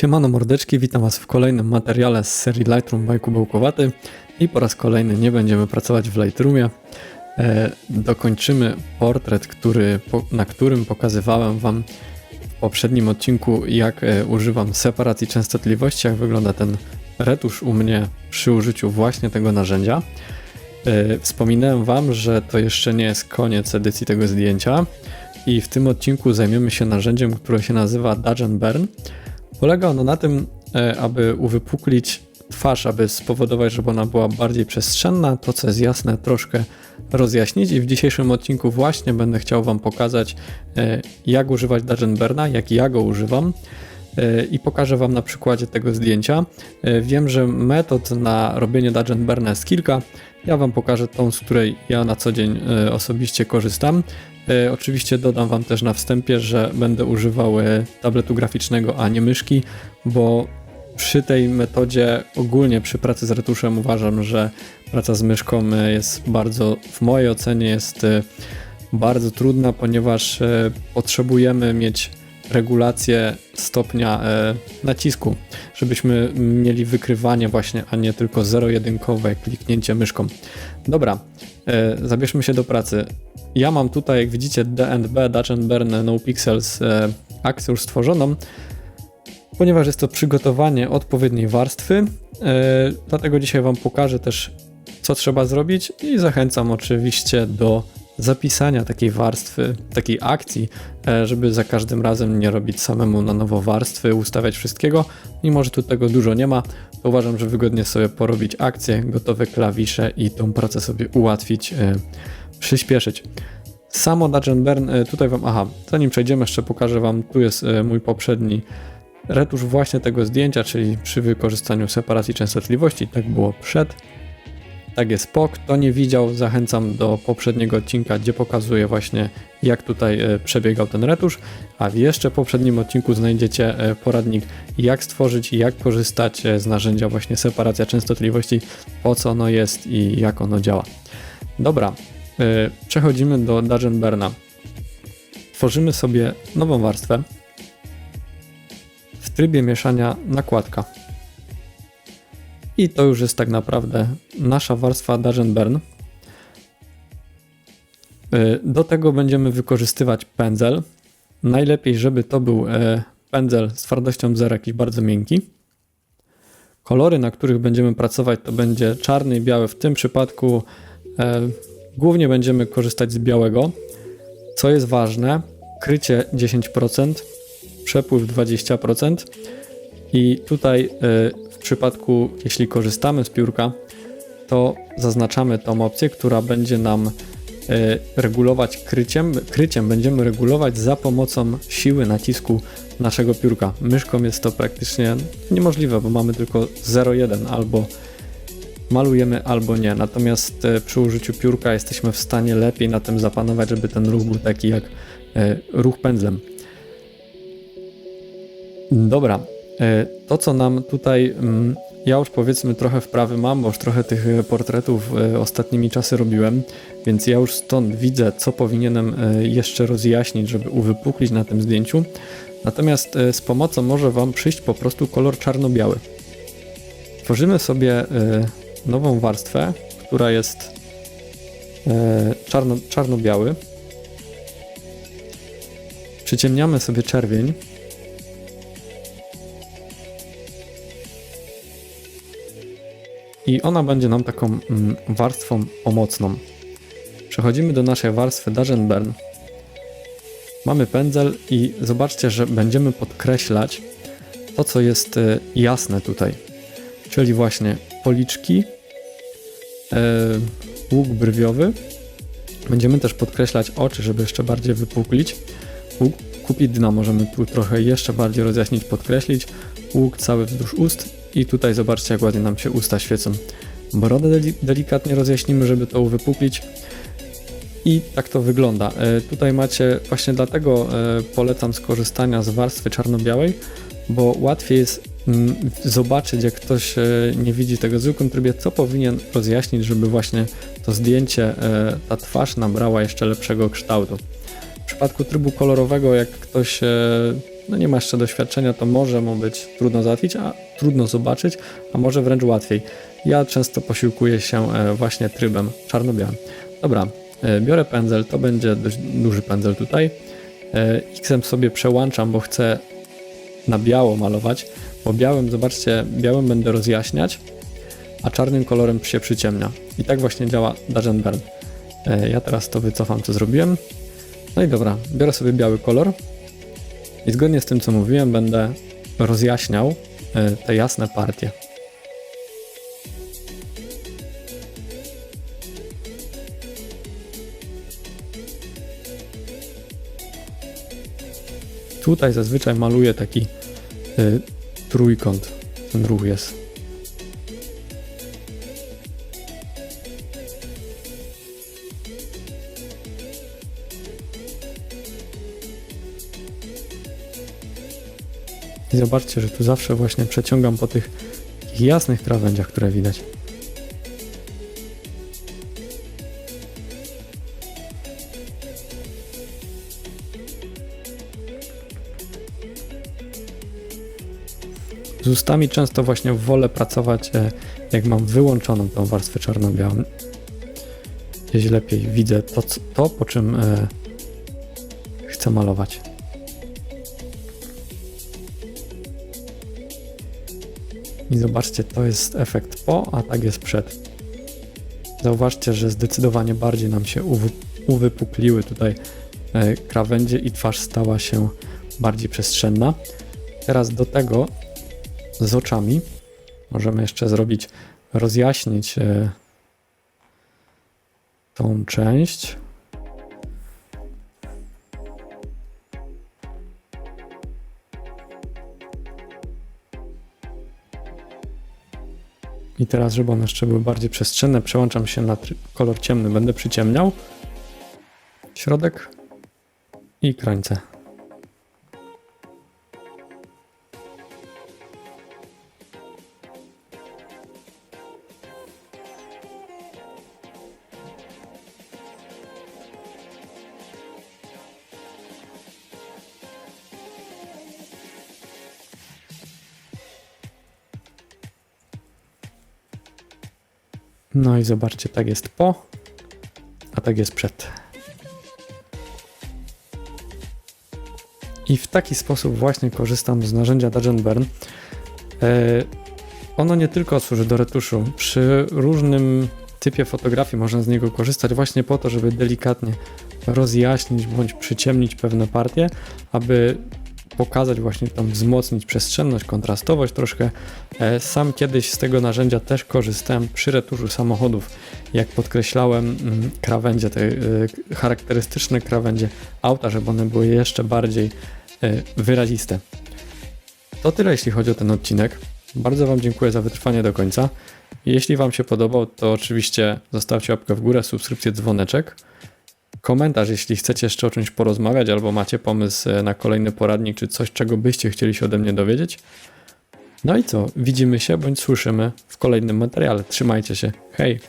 Siemano mordeczki, witam Was w kolejnym materiale z serii Lightroom by Kubełkowaty i po raz kolejny nie będziemy pracować w Lightroomie. E, dokończymy portret, który, po, na którym pokazywałem Wam w poprzednim odcinku jak e, używam separacji częstotliwości, jak wygląda ten retusz u mnie przy użyciu właśnie tego narzędzia. E, wspominałem Wam, że to jeszcze nie jest koniec edycji tego zdjęcia i w tym odcinku zajmiemy się narzędziem, które się nazywa Dodge Burn. Polega ono na tym, e, aby uwypuklić twarz, aby spowodować, żeby ona była bardziej przestrzenna, to co jest jasne, troszkę rozjaśnić. I w dzisiejszym odcinku właśnie będę chciał Wam pokazać, e, jak używać Burna, jak ja go używam i pokażę Wam na przykładzie tego zdjęcia. Wiem, że metod na robienie Dodge and Burna jest kilka, ja Wam pokażę tą, z której ja na co dzień osobiście korzystam. E, oczywiście dodam Wam też na wstępie, że będę używał e, tabletu graficznego, a nie myszki, bo przy tej metodzie, ogólnie przy pracy z retuszem, uważam, że praca z myszką e, jest bardzo, w mojej ocenie, jest bardzo trudna, ponieważ potrzebujemy mieć regulację stopnia nacisku, żebyśmy mieli wykrywanie właśnie, a nie tylko zero-jedynkowe kliknięcie myszką. Dobra, zabierzmy się do pracy. Ja mam tutaj, jak widzicie, DNB, Dutch and Burn No Pixels e, akcję już stworzoną, ponieważ jest to przygotowanie odpowiedniej warstwy. E, dlatego dzisiaj Wam pokażę też, co trzeba zrobić i zachęcam oczywiście do zapisania takiej warstwy, takiej akcji, e, żeby za każdym razem nie robić samemu na nowo warstwy, ustawiać wszystkiego. Mimo, że tu tego dużo nie ma, to uważam, że wygodnie sobie porobić akcję, gotowe klawisze i tą pracę sobie ułatwić e, przyspieszyć. Samo Dungeon Burn, e, tutaj wam, aha, zanim przejdziemy jeszcze pokażę wam, tu jest mój poprzedni retusz właśnie tego zdjęcia, czyli przy wykorzystaniu separacji częstotliwości, tak było przed. Tak jest POK, kto nie widział, zachęcam do poprzedniego odcinka, gdzie pokazuję właśnie jak tutaj e, przebiegał ten retusz, a w jeszcze poprzednim odcinku znajdziecie poradnik jak stworzyć i jak korzystać z narzędzia właśnie separacja częstotliwości, po co ono jest i jak ono działa. Dobra, E, przechodzimy do Dungeon Burna. Tworzymy sobie nową warstwę w trybie mieszania nakładka. I to już jest tak naprawdę nasza warstwa Dungeon Burn. E, do tego będziemy wykorzystywać pędzel. Najlepiej, żeby to był e, pędzel z twardością 0, jakiś bardzo miękki. Kolory, na których będziemy pracować, to będzie czarny i biały. W tym przypadku Głównie będziemy korzystać z białego. Co jest ważne, krycie 10%, przepływ 20%. I tutaj y, w przypadku, jeśli korzystamy z piórka, to zaznaczamy tą opcję, która będzie nam y, regulować kryciem. Kryciem będziemy regulować za pomocą siły nacisku naszego piórka. Myszką jest to praktycznie niemożliwe, bo mamy tylko 0,1 albo malujemy albo nie. Natomiast e, przy użyciu piórka jesteśmy w stanie lepiej na tym zapanować, żeby ten ruch był taki jak e, ruch pędzlem. Dobra, e, to co nam tutaj, mm, ja już powiedzmy trochę wprawy mam, bo już trochę tych portretów ostatnimi czasy robiłem, więc ja już stąd widzę, co powinienem jeszcze rozjaśnić, żeby uwypuklić na tym zdjęciu. Natomiast z pomocą może Wam przyjść po prostu kolor czarno-biały. Tworzymy sobie nową warstwę, która jest e, czarno, czarno-biały. Przyciemniamy sobie czerwień. I ona będzie nam taką mm, warstwą pomocną. Przechodzimy do naszej warstwy Dagen Burn. Mamy pędzel i zobaczcie, że będziemy podkreślać to, co jest e, jasne tutaj. Czyli właśnie policzki, e, łuk brwiowy. Będziemy też podkreślać oczy, żeby jeszcze bardziej wypuklić. Łuk kupidna możemy tu trochę jeszcze bardziej rozjaśnić, podkreślić. Łuk cały wzdłuż ust i tutaj zobaczcie jak ładnie nam się usta świecą. Brodę delikatnie rozjaśnimy, żeby to uwypuklić. I tak to wygląda. E, tutaj macie, właśnie dlatego e, polecam skorzystania z warstwy czarno-białej, bo łatwiej jest Mm, zobaczyć, jak ktoś e, nie widzi tego w zwykłym trybie, co powinien rozjaśnić, żeby właśnie to zdjęcie, ta twarz nabrała jeszcze lepszego kształtu. W przypadku trybu kolorowego, jak ktoś no nie ma jeszcze doświadczenia, to może mu być trudno załatwić, a trudno zobaczyć, a może wręcz łatwiej. Ja często posiłkuję się e, właśnie trybem czarno-białym. Dobra, e, biorę pędzel, to będzie dość duży pędzel tutaj. E, X-em sobie przełączam, bo chcę na biało malować, bo białym, zobaczcie, białym będę rozjaśniać, a czarnym kolorem się przyciemnia. I tak właśnie działa. E, Ja teraz to wycofam, co zrobiłem. No i dobra, biorę sobie biały kolor i zgodnie z tym, co mówiłem, będę rozjaśniał te jasne partie. Tutaj zazwyczaj maluję taki y, trójkąt. Ten ruch jest. I zobaczcie, że tu zawsze właśnie przeciągam po tych jasnych krawędziach, które widać. Z ustami często właśnie wolę pracować, e, jak mam wyłączoną tą warstwę czarno-białą. Gdzieś lepiej widzę to, to po czym e, chcę malować. I zobaczcie, to jest efekt po, a tak jest przed. Zauważcie, że zdecydowanie bardziej nam się uwy- uwypukliły tutaj e, krawędzie i twarz stała się bardziej przestrzenna. Teraz do tego z oczami możemy jeszcze zrobić, rozjaśnić e, tą część. I teraz, żeby one jeszcze były bardziej przestrzenne, przełączam się na kolor ciemny, będę przyciemniał. Środek i krańce. No i zobaczcie, tak jest po, a tak jest przed. I w taki sposób właśnie korzystam z narzędzia Dodge and Burn. E, ono nie tylko służy do retuszu. Przy różnym typie fotografii można z niego korzystać właśnie po to, żeby delikatnie rozjaśnić bądź przyciemnić pewne partie, aby pokazać właśnie tam, wzmocnić przestrzenność, kontrastowość troszkę. E, Sam kiedyś z tego narzędzia też korzystałem przy retuszu samochodów, jak podkreślałem mm, krawędzie, te y, charakterystyczne krawędzie auta, żeby one były jeszcze bardziej y, wyraziste. To tyle, jeśli chodzi o ten odcinek. Bardzo Wam dziękuję za wytrwanie do końca. Jeśli Wam się podobał, to oczywiście zostawcie łapkę w górę, subskrypcję, dzwoneczek. Komentarz, jeśli chcecie jeszcze o czymś porozmawiać, albo macie pomysł e, na kolejny poradnik, czy coś, czego byście chcieli się ode mnie dowiedzieć. No i co? Widzimy się bądź słyszymy w kolejnym materiale. Trzymajcie się. Hej!